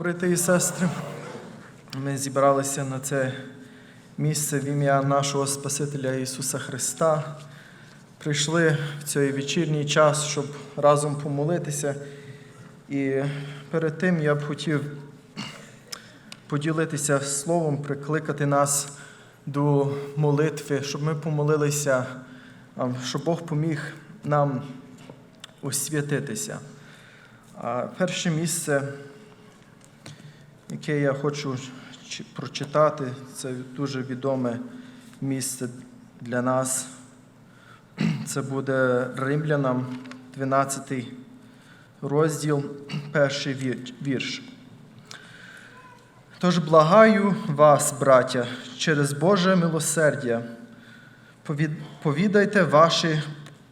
брати і сестри. Ми зібралися на це місце в ім'я нашого Спасителя Ісуса Христа. Прийшли в цей вечірній час, щоб разом помолитися. І перед тим я б хотів поділитися словом, прикликати нас до молитви, щоб ми помолилися, щоб Бог поміг нам освятитися. Перше місце, яке я хочу прочитати, це дуже відоме місце для нас. Це буде Римлянам 12 розділ, перший вірш. Тож благаю вас, браття, через Боже милосердя, повідайте ваші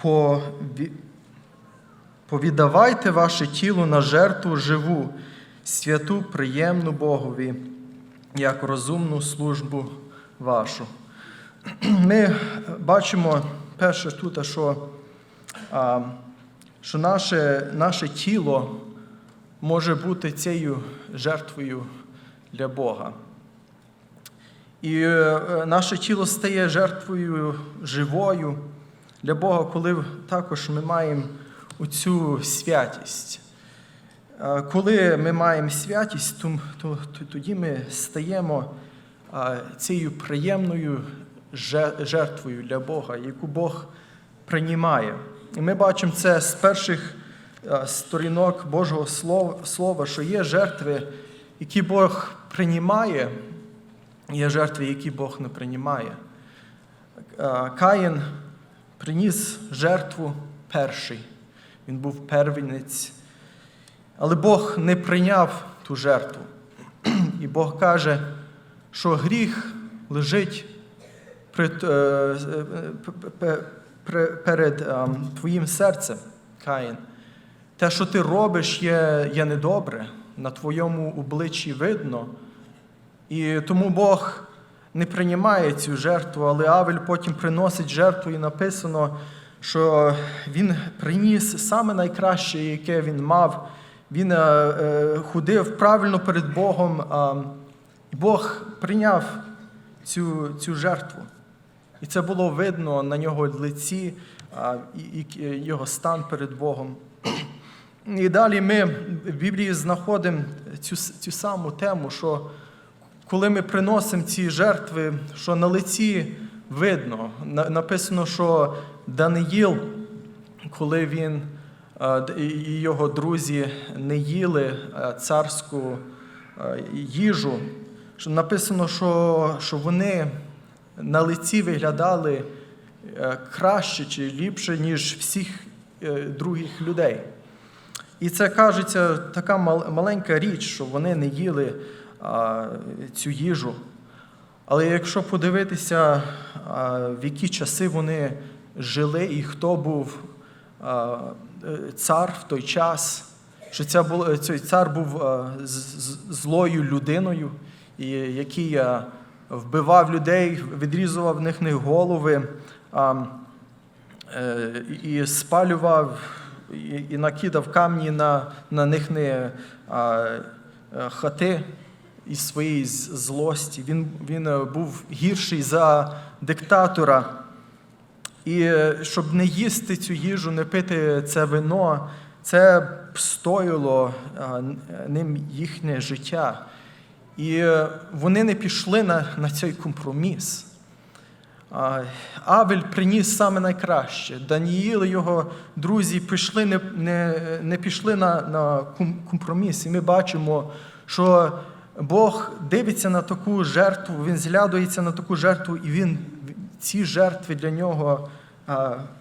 пові- Повідавайте ваше тіло на жертву живу, святу, приємну Богові, як розумну службу вашу. Ми бачимо перше тут, що, що наше, наше тіло може бути цією жертвою для Бога. І е, наше тіло стає жертвою живою для Бога, коли також ми маємо оцю святість. Коли ми маємо святість, то, то, то тоді ми стаємо цією приємною жертвою для Бога, яку Бог приймає. І ми бачимо це з перших сторінок Божого Слова, що є жертви, які Бог приймає, є жертви, які Бог не приймає. Каїн приніс жертву перший. Він був первенець. Але Бог не прийняв ту жертву. І Бог каже, що гріх лежить е, е, пе- пе- перед е, твоїм серцем, Каїн. Те, що ти робиш, є, є недобре, на твоєму обличчі видно. І тому Бог не приймає цю жертву, але Авель потім приносить жертву, і написано, що він приніс саме найкраще, яке він мав. Він е, е, ходив правильно перед Богом, і Бог прийняв цю, цю жертву. І це було видно на нього лиці, і, його стан перед Богом. І далі ми в Біблії знаходимо цю, цю саму тему, що коли ми приносимо ці жертви, що на лиці видно, На- написано, що Даниїл, коли він і його друзі не їли е, царську е, їжу, написано, що, що вони на лиці виглядали е, краще чи ліпше, ніж всіх е, других людей. І це кажеться така маленька річ, що вони не їли цю їжу. Але якщо подивитися, в які часи вони жили і хто був е, цар в той час, що ця бу- цей цар був з- злою людиною, який вбивав людей, відрізував в них голови. е, і спалював, і, накидав камні на, на них е, хати із своєї злості. Він, він е, був гірший за диктатора. І е, щоб не їсти цю їжу, не пити це вино, це б стоїло ним їхнє життя. І е, вони не пішли на, на цей компроміс. Авель приніс саме найкраще. Даніїл і його друзі пішли, не, не, не пішли на, на компроміс. І ми бачимо, що Бог дивиться на таку жертву, він зглядується на таку жертву, і він, ці жертви для нього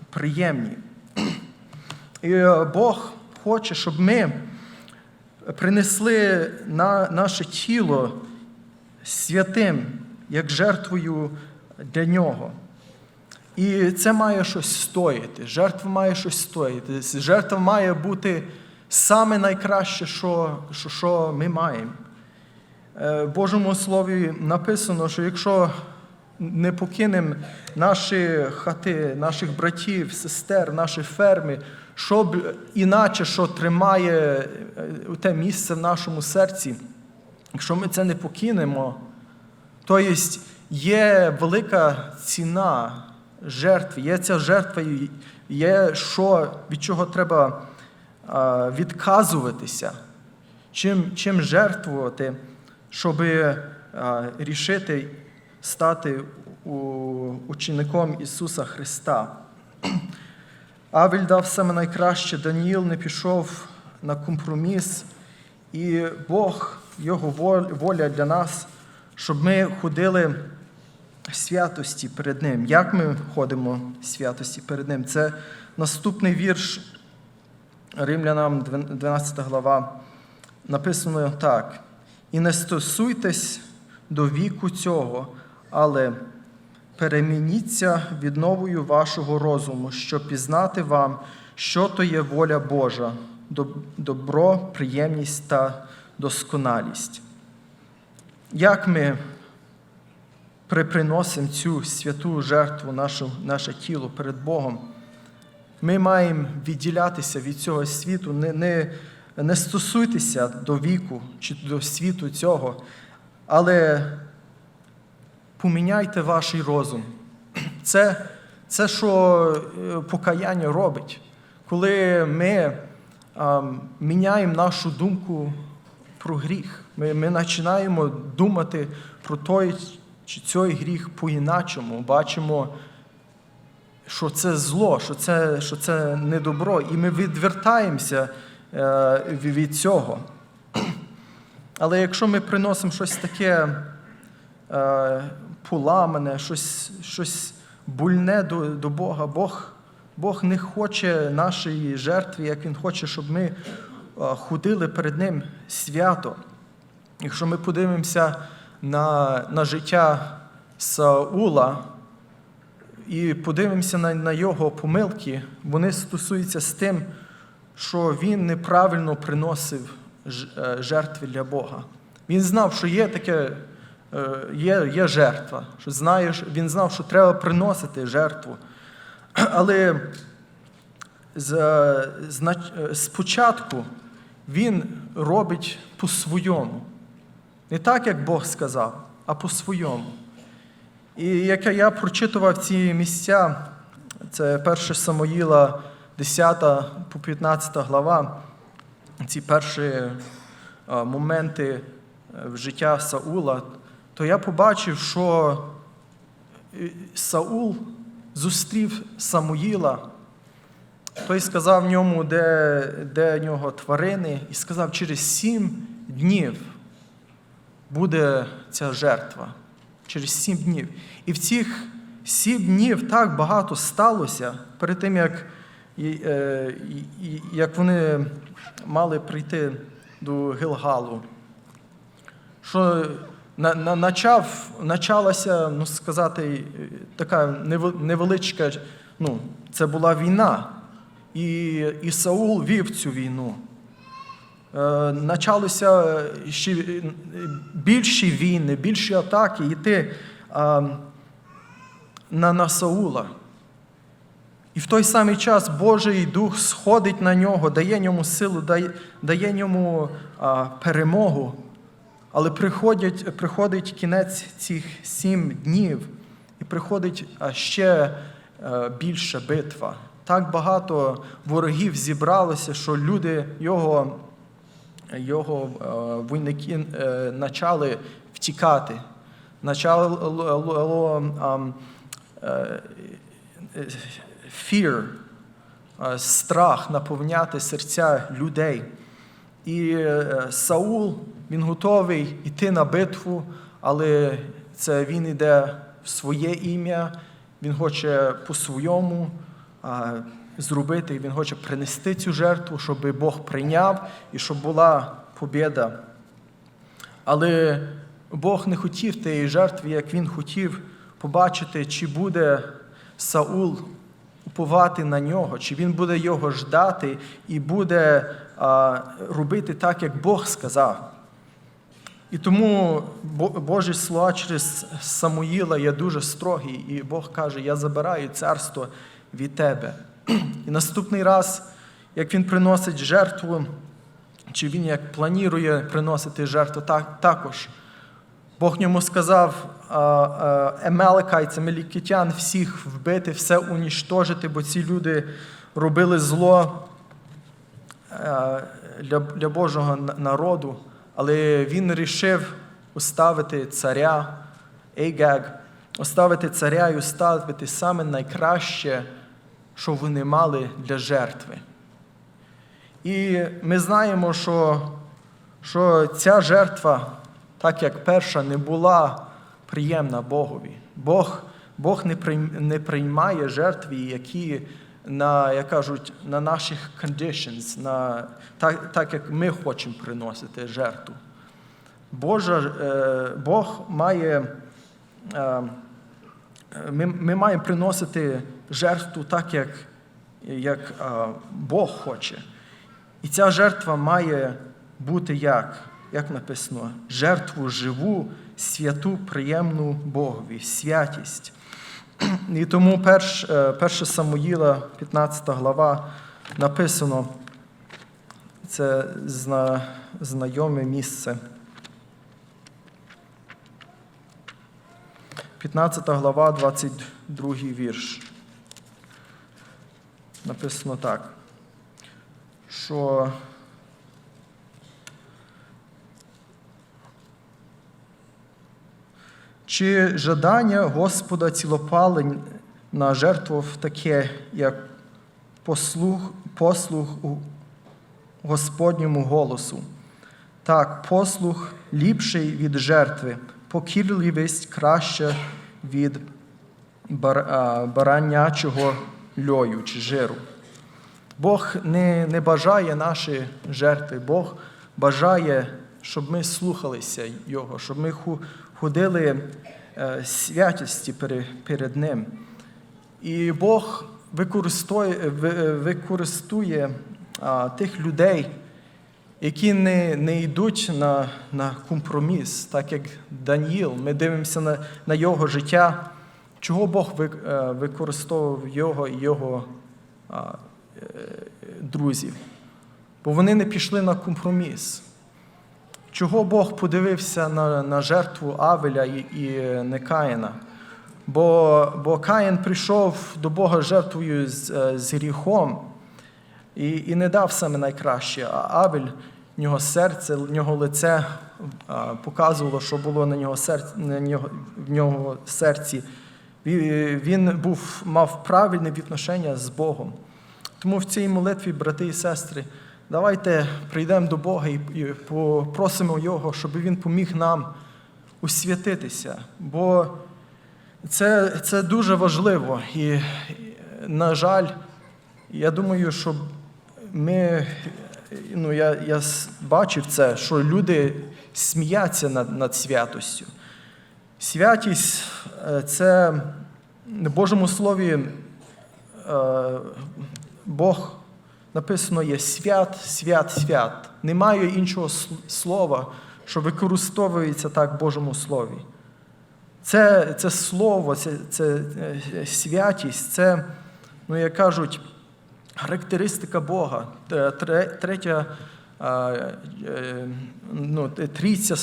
приємні. І е, Бог хоче, щоб ми принесли на наше тіло святим, як жертвою для нього. І це має щось стоїти. Жертва має щось стоїти. Жертва має бути саме найкраще, що, що, що ми маємо. Е, В Божому Слові написано, що якщо не покинемо наші хати, наших братів, сестер, наші ферми, щоб іначе, що тримає е, те місце в нашому серці, якщо ми це не покинемо, то є велика ціна жертви, є ця жертва, є що, від чого треба відказуватися, чим, чим жертвувати, щоб рішити стати учеником Ісуса Христа. Авель дав саме найкраще, Даніїл не пішов на компроміс, і Бог, Його воля для нас, щоб ми ходили в святості перед Ним. Як ми ходимо в святості перед Ним? Це наступний вірш Римлянам, 12 глава. Написано так: і не стосуйтесь до віку цього, але перемініться відновою вашого розуму, щоб пізнати вам, що то є воля Божа, добро, приємність та досконалість. Як ми приприносимо цю святу жертву, нашу, наше тіло перед Богом, ми маємо відділятися від цього світу, не, не, не стосуйтеся до віку чи до світу цього, але поміняйте ваш розум. Це, це що е, покаяння робить, коли ми ам, міняємо нашу думку про гріх. Ми, ми починаємо думати про той чи цей гріх по-іначому, бачимо, що це зло, що це, що це не добро, і ми відвертаємося е, від цього. Але якщо ми приносимо щось таке е, поламане, щось, щось больне до, до Бога, Бог, Бог не хоче нашої жертви, як Він хоче, щоб ми ходили перед Ним свято. Якщо ми подивимося на, на життя Саула і подивимося на, на його помилки, вони стосуються з тим, що він неправильно приносив е, жертви для Бога. Він знав, що є таке, є, є жертва, що знаєш, він знав, що треба приносити жертву. Але з, зна- е, спочатку він робить по-своєму. Не так, як Бог сказав, а по-своєму. І як я прочитував ці місця, це 1 Самоїла, 10 по 15 глава, ці перші е, моменти е, в життя Саула, то я побачив, що е, Саул зустрів Самуїла, той сказав ньому, де, де нього тварини, і сказав, через сім днів буде ця жертва. Через сім днів. І в цих сім днів так багато сталося перед тим, як, е, як вони мали прийти до Гилгалу. Що начав, началася, ну сказати, е, така невеличка, ну, це була війна. І, і Саул вів цю війну. Е, Почалися ще е, більші війни, більші атаки йти а, на, на Саула. І в той самий час Божий Дух сходить на нього, дає йому силу, дає, дає йому а, перемогу. Але приходять, приходить кінець цих сім днів, і приходить ще е, більша битва. Так багато ворогів зібралося, що люди його його е, воїники е, почали втікати. Е, fear, страх наповняти серця людей. І Саул, він готовий йти на битву, але це він йде в своє ім'я, він хоче по-своєму зробити, він хоче принести цю жертву, щоб Бог прийняв і щоб була побіда. Але Бог не хотів тієї жертви, як він хотів побачити, чи буде Саул уповати на нього, чи він буде його ждати і буде а, робити так, як Бог сказав. І тому Бо- Божі слова через Самуїла є дуже строгі, і Бог каже: Я забираю царство від тебе. І наступний раз, як він приносить жертву, чи він як планує приносити жертву, так, також. Бог йому сказав емеликайцям, елікітян всіх вбити, все уніштожити, бо ці люди робили зло е, для Божого народу, але він рішив оставити царя, Ейгег, оставити царя і оставити саме найкраще, що вони мали для жертви. І ми знаємо, що, що ця жертва, так як перша, не була приємна Богові. Бог, Бог не, приймає жертви, які на, як кажуть, на наших conditions, на, так, так як ми хочемо приносити жертву. Божа, е, Бог має, е, ми, ми маємо приносити жертву так, як, як е, Бог хоче. І ця жертва має бути як? Як написано, жертву живу, святу, приємну Богові, святість. І тому перш, е, 1 Самуїла, 15 глава, написано, це зна, знайоме місце. 15 глава, 22 вірш. Написано так, що чи жадання Господа цілопалень на жертву таке, як послух у Господньому голосу. Так, послух ліпший від жертви, покірливість краща від баранячого льою чи жиру. Бог не, не бажає наші жертви, Бог бажає, щоб ми слухалися Його, щоб ми ходили е, святості перед Ним. І Бог використовує, ви- використовує а, тих людей, які не, не йдуть на, на компроміс, так як Даніїл. Ми дивимося на, на його життя, чого Бог е, використовував його і його е, друзів. Бо вони не пішли на компроміс. Чого Бог подивився на, на жертву Авеля і, і не Каїна? Бо, бо Каїн прийшов до Бога жертвою з, е, з гріхом і, і не дав саме найкраще, а Авель, в нього серце, в нього лице а, показувало, що було на нього серці, на нього, в нього серці. Він був, мав правильне відношення з Богом. Тому в цій молитві, брати і сестри, давайте прийдемо до Бога і, попросимо Його, щоб Він поміг нам усвятитися. Бо це, це дуже важливо. І, на жаль, я думаю, що ми, ну, я, я бачив це, що люди сміються над, над святостю. Святість е, це в Божому Слові е, Бог написано є свят, свят, свят. Немає іншого слова, що використовується так в Божому Слові. Це, це слово, це, це е, святість, це, ну як кажуть, характеристика Бога. Третя е, ну, трійця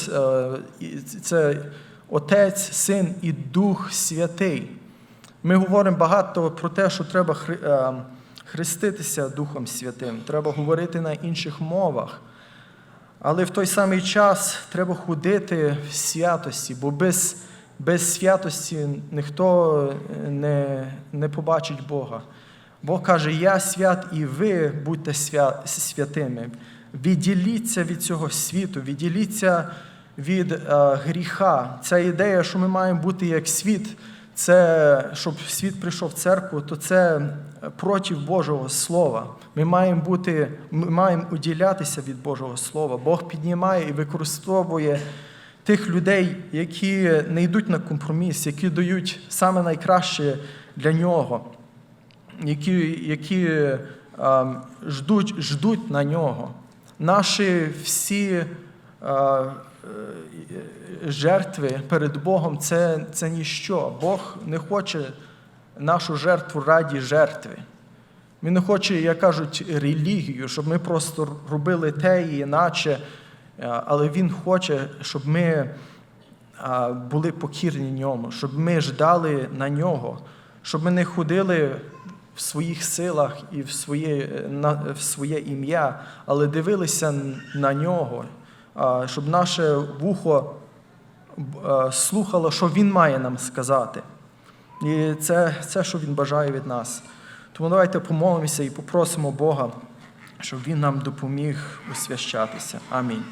е, це Отець, Син і Дух Святий. Ми говоримо багато про те, що треба хри- е, хреститися Духом Святим, треба говорити на інших мовах. Але в той самий час треба ходити в святості, бо без, без святості ніхто не, не побачить Бога. Бог каже, я свят, і ви будьте свя- святими. Відділіться від цього світу, відділіться від е, гріха. Ця ідея, що ми маємо бути як світ, це щоб світ прийшов в церкву, то це проти Божого Слова. Ми маємо бути, ми маємо уділятися від Божого Слова. Бог піднімає і використовує тих людей, які не йдуть на компроміс, які дають саме найкраще для нього, які, які ем, ждуть, ждуть на нього. Наші всі е, е, жертви перед Богом це, це ніщо. Бог не хоче нашу жертву раді жертви. Він не хоче, як кажуть, релігію, щоб ми просто робили те і іначе. Е, Але Він хоче, щоб ми були покірні ньому, щоб ми ждали на нього, щоб ми не ходили в своїх силах і в своє, на, в своє ім'я, але дивилися на нього, щоб наше вухо слухало, що Він має нам сказати. І це, це, що Він бажає від нас. Тому давайте помолимося і попросимо Бога, щоб Він нам допоміг освящатися. Амінь.